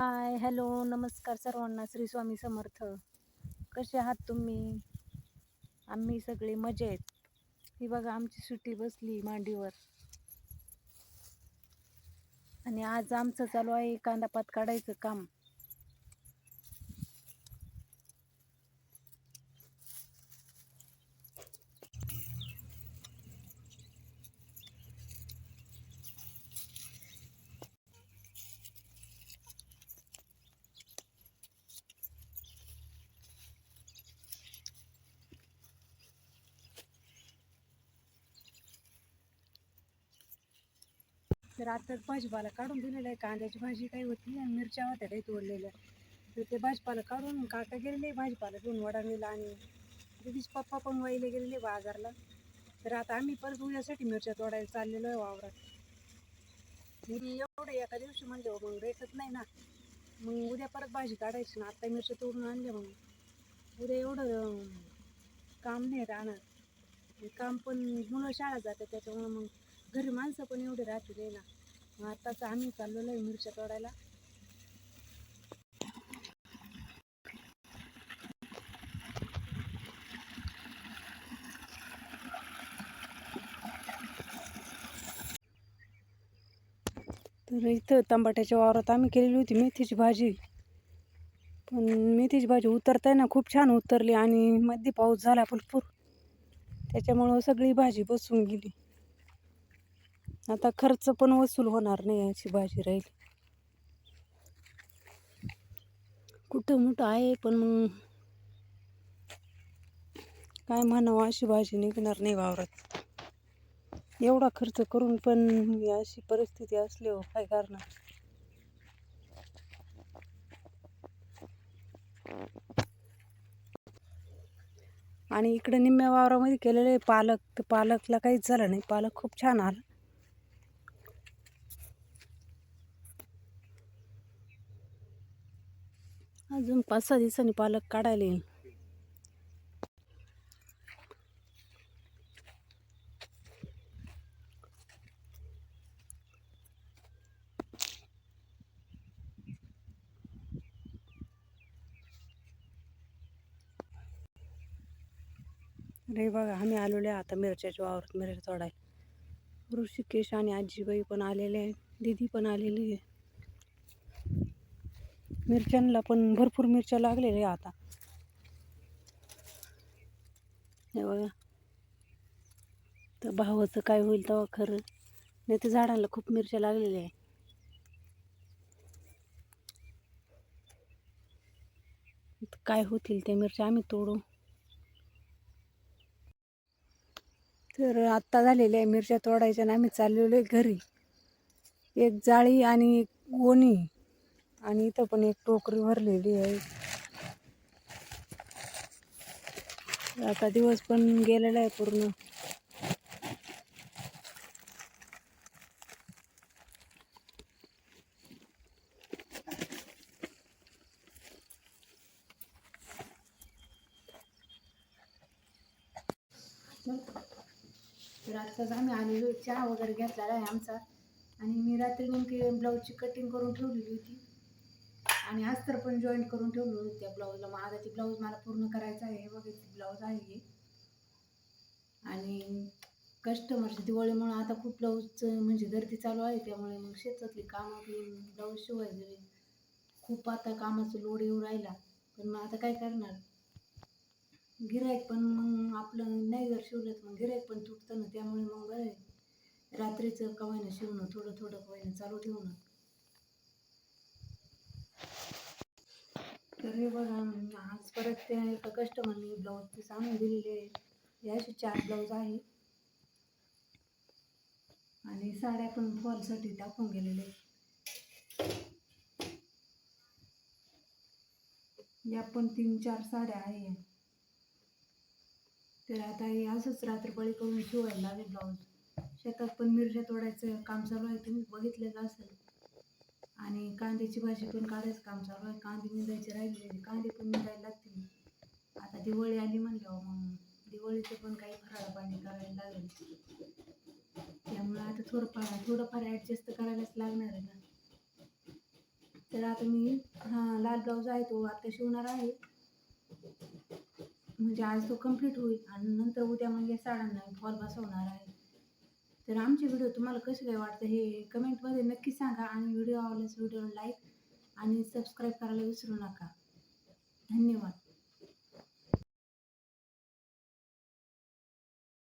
Hi hello नमस्कार सर्वांना. श्री स्वामी समर्थ. कसे आहात तुम्ही? आम्ही सगळे मजेत ही बघा आमची सुट्टी बसली मांडीवर. आणि आज आमचं चालू आहे कांदापात काढायचं काम. तर आता भाजीपाला काढून दिलेला आहे कांद्याची भाजी काही होती आणि मिरच्या होत्या काही तोडलेल्या. तर ते भाजीपाला काढून काका गेलेले भाजीपाला घेऊन वडाणीला आणि दिदीच पप्पा पण वाईले गेलेले बाजारला. तर आता आम्ही परत उद्यासाठी मिरच्या तोडायला चाललेलो आहे वावरात. मी एवढं एका दिवशी म्हणजे मग रेटत नाही ना. मग उद्या परत भाजी काढायची ना आत्ता मिरच्या तोडून आणल्या मग उद्या एवढं काम नाही राहणार. काम पण मुलं शाळा जातात त्याच्यामुळं मग घरी माणसं पण एवढे राहते नाही ना. मग आताच आम्ही चाललेलो आहे मिरच्या तोडायला. तर इथं तंबाट्याच्या वावरात आम्ही केलेली होती मेथीची भाजी. पण मेथीची भाजी उतरताय ना खूप छान उतरली आणि मध्ये पाऊस झाला भरपूर. त्याच्यामुळं सगळी भाजी बसून गेली. आता खर्च पण वसूल होणार नाही अशी भाजी राहील. कुठं मोठं आहे पण मग काय म्हणावं अशी भाजी निघणार नाही वावरात. एवढा खर्च करून पण अशी परिस्थिती असली हो काय करणार? आणि इकडे निम्म्या वावरामध्ये केलेलं आहे पालक तर पालकला काहीच झालं नाही. पालक खूप छान आला. अजून पाच सहा दिवसांनी पालक काढायला येईल रे बघा आम्ही आलेलो आहे आता मिरच्याच्या वावरात मिरच्या तोडायला. ऋषिकेश आणि आजीबाई पण आलेले आहे दीदी पण आलेली आहे. मिरच्यांना पण भरपूर मिरच्या लागलेल्या आहे आता. हे बघा. तर भावाचं काय होईल तेव्हा खरं. नाही तर झाडांना खूप मिरच्या लागलेल्या आहे काय होतील त्या मिरच्या आम्ही तोडू. तर आत्ता झालेल्या आहे मिरच्या तोडायच्या आणि आम्ही चाललेलो आहे घरी. एक जाळी आणि एक गोणी आणि इथं पण एक टोकरी भरलेली आहे. आता दिवस पण गेलेला आहे पूर्ण. तर आत्ताच आम्ही आलेलो चहा वगैरे घेतलेला आहे आमचा. आणि मी रात्री नेमकी ब्लाऊजची कटिंग करून ठेवलेली होती. आणि अस्तर पण जॉईंट करून ठेवलं होतं त्या ब्लाऊजला मग आता ती ब्लाऊज मला पूर्ण करायचं आहे. हे बघा ब्लाऊज आहे हे. आणि कस्टमरची दिवाळीमुळं आता खूप ब्लाऊजचं म्हणजे गर्दी चालू आहे. त्यामुळे मग शेतातली कामं ब्लाऊज शिवायचे खूप आता कामाचं लोड येऊ राहिला पण मग आता काय करणार? गिराईक पण मग आपलं नाही जर शिवलं तर मग गिराईक पण तुटतं ना. त्यामुळे मग बरं रात्रीचं कवायनं शिवणं थोडं थोडं कवायनं चालू ठेवणं. तर हे बघा आज परत ते एका कस्टमरने ब्लाऊज सांगून आणून दिलेले आहे. हे असे चार ब्लाऊज आहे. आणि साड्या पण फॉलसाठी टाकून गेलेले या पण तीन चार साड्या आहे. तर आता हे असंच रात्रपाळी करून शिवायला लागेल ब्लाऊज शेतात पण मिरच्या तोडायचं काम चालू आहे तुम्ही बघितलेलं असेल. आणि कांद्याची भाजी पण काढायचं काम चालू आहे. कांदे निंदायचे राहिलेले कांदे पण निंदायला लागतील. आता दिवाळी आली म्हणल्यावर मग दिवाळीचं पण काही फराळ पाणी करायला लागेल. त्यामुळं आता थोडंफार थोडंफार ॲडजस्ट करायलाच लागणार आहे ना. तर आता मी हा लाल ब्लाऊज आहे तो आता शिवणार आहे. म्हणजे आज तो कंप्लीट होईल आणि नंतर उद्या म्हणजे साड्यांना फॉल बसवणार आहे. तर आमचे व्हिडिओ तुम्हाला कसे काय वाटतं हे कमेंटमध्ये नक्की सांगा आणि व्हिडिओ आवडल्यास व्हिडिओला लाईक आणि सबस्क्राईब करायला विसरू नका. धन्यवाद.